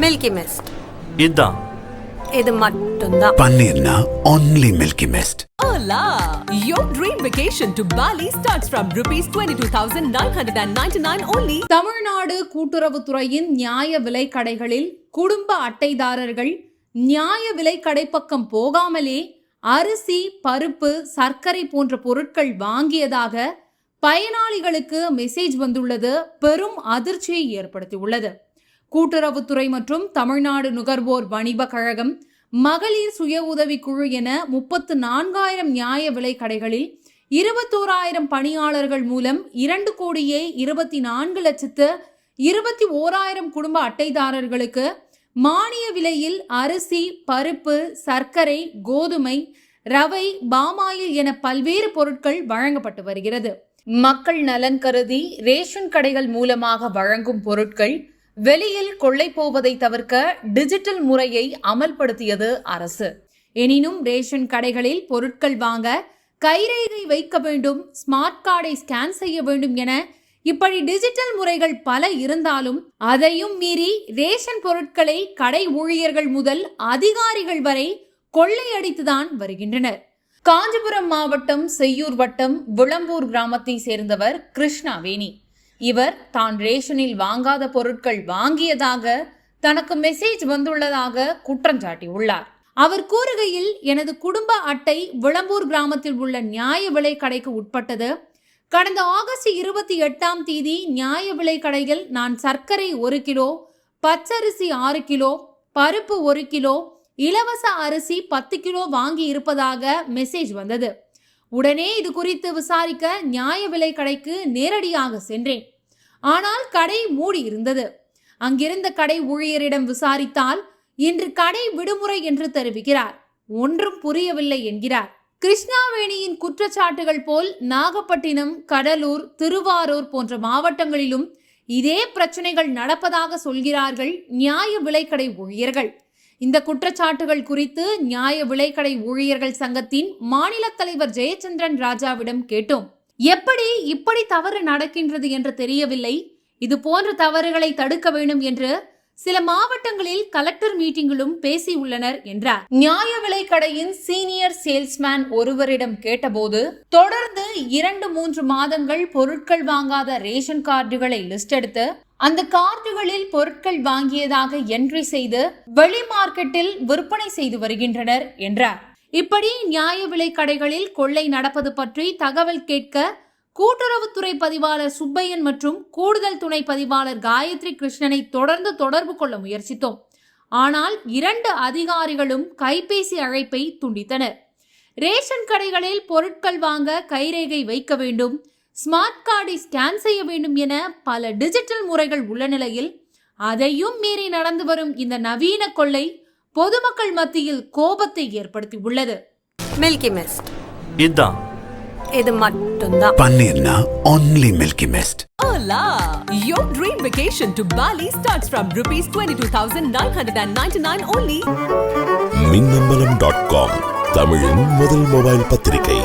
Milky mist இதுதான் இது மட்டும்தான் பன்னீர்னா only Milky Mist Hola! Your dream vacation to Bali starts from rupees 22,999 only. Tamil Nadu கூட்டுறவுத்துறையின் நியாய விலைக் கடைகளில் குடும்ப அட்டைதாரர்கள் நியாய விலைக் கடை பக்கம் போகாமலே அரிசி பருப்பு சர்க்கரை போன்ற பொருட்கள் வாங்கியதாக பயனாளிகளுக்கு மெசேஜ் வந்துள்ளது. பெரும் அதிர்ச்சியை ஏற்படுத்தியுள்ளது. கூட்டுறவுத்துறை மற்றும் தமிழ்நாடு நுகர்வோர் வணிப கழகம் மகளிர் சுய உதவிக்குழு என முப்பத்து நான்காயிரம் நியாய விலை கடைகளில் இருபத்தோராயிரம் பணியாளர்கள் மூலம் இரண்டு கோடியே இருபத்தி நான்கு லட்சத்து இருபத்தி ஓராயிரம் குடும்ப அட்டைதாரர்களுக்கு மானிய விலையில் அரிசி பருப்பு சர்க்கரை கோதுமை ரவை பாமாயில் என பல்வேறு பொருட்கள் வழங்கப்பட்டு வருகிறது. மக்கள் நலன் கருதி ரேஷன் கடைகள் மூலமாக வழங்கும் பொருட்கள் வெளியில் கொள்ளை போவதை தவிர்க்க டிஜிட்டல் முறையை அமல்படுத்தியது அரசு. எனினும் ரேஷன் கடைகளில் பொருட்கள் வாங்க கைரேகை வைக்க வேண்டும் ஸ்மார்ட் கார்டை ஸ்கேன் செய்ய வேண்டும் என இப்படி டிஜிட்டல் முறைகள் பல இருந்தாலும் அதையும் மீறி ரேஷன் பொருட்களை கடை ஊழியர்கள் முதல் அதிகாரிகள் வரை கொள்ளையடித்துதான் வருகின்றனர். காஞ்சிபுரம் மாவட்டம் செய்யூர் வட்டம் விளம்பூர் கிராமத்தை சேர்ந்தவர் கிருஷ்ணாவேணி இவர் தான் ரேஷனில் வாங்காத பொருட்கள் வாங்கியதாக தனக்கு மெசேஜ் வந்துள்ளதாக குற்றம் சாட்டியுள்ளார். அவர் கூறுகையில் எனது குடும்ப அட்டை விளம்பூர் கிராமத்தில் உள்ள நியாய விலை கடைக்கு உட்பட்டது. கடந்த ஆகஸ்ட் இருபத்தி எட்டாம் தேதி நியாய விலை கடையில் நான் சர்க்கரை ஒரு கிலோ பச்சரிசி ஆறு கிலோ பருப்பு ஒரு கிலோ இலவச அரிசி பத்து கிலோ வாங்கி இருப்பதாக மெசேஜ் வந்தது. உடனே இது குறித்து விசாரிக்க நியாய விலை கடைக்கு நேரடியாக சென்றேன். ஆனால் கடை மூடி இருந்தது. அங்கிருந்த கடை ஊழியரிடம் விசாரித்தால் இன்று கடை விடுமுறை என்று தெரிவிக்கிறார். ஒன்றும் புரியவில்லை என்கிறார். கிருஷ்ணாவேணியின் குற்றச்சாட்டுகள் போல் நாகப்பட்டினம் கடலூர் திருவாரூர் போன்ற மாவட்டங்களிலும் இதே பிரச்சனைகள் நடப்பதாக சொல்கிறார்கள் நியாய விலைக்கடை ஊழியர்கள். இந்த குற்றச்சாட்டுகள் குறித்து நியாய விலைக்கடை ஊழியர்கள் சங்கத்தின் மாநில தலைவர் ஜெயச்சந்திரன் ராஜாவிடம் கேட்டோம். எப்படி இப்படி தவறு நடக்கின்றது என்று தெரியவில்லை. இது போன்ற தவறுகளை தடுக்க வேண்டும் என்று சில மாவட்டங்களில் கலெக்டர் மீட்டிங்கிலும் பேசியுள்ளனர் என்றார். நியாய விலைக்கடையின் சீனியர் சேல்ஸ்மேன் ஒருவரிடம் கேட்டபோது தொடர்ந்து இரண்டு மூன்று மாதங்கள் பொருட்கள் வாங்காத ரேஷன் கார்டுகளை லிஸ்ட் எடுத்து அந்த கார்டுகளில் பொருட்கள் வாங்கியதாக என்ட்ரி செய்து வெளி மார்க்கெட்டில் விற்பனை செய்து வருகின்றனர் என்றார். இப்படி நியாய விலை கடைகளில் கொள்ளை நடப்பது பற்றி தகவல் கேட்க கூட்டுறவுத்துறை பதிவாளர் சுப்பையன் மற்றும் கூடுதல் துணை பதிவாளர் காயத்ரி கிருஷ்ணனை தொடர்ந்து தொடர்பு கொள்ள முயற்சித்தோம். ஆனால் இரண்டு அதிகாரிகளும் கைபேசி அழைப்பை துண்டித்தனர். ரேஷன் கடைகளில் பொருட்கள் வாங்க கைரேகை வைக்க வேண்டும். ஸ்மார்ட் கார்டை ஸ்கேன் செய்ய வேண்டும் என பல டிஜிட்டல் முறைகள் உள்ள நிலையில் அதையும் மீறி நடந்து வரும் இந்த நவீன கொள்ளை பொதுமக்கள் மத்தியில் கோபத்தை ஏற்படுத்தி உள்ளது. மில்கி மிஸ்ட் இதுதான் இது மட்டும்தான். பன்னீர்னா only Milky Mist Hola! Your dream vacation to Bali starts from rupees 22,999 only. Minnambalam dot com தமிழின் முதல் மொபைல் பத்திரிகை.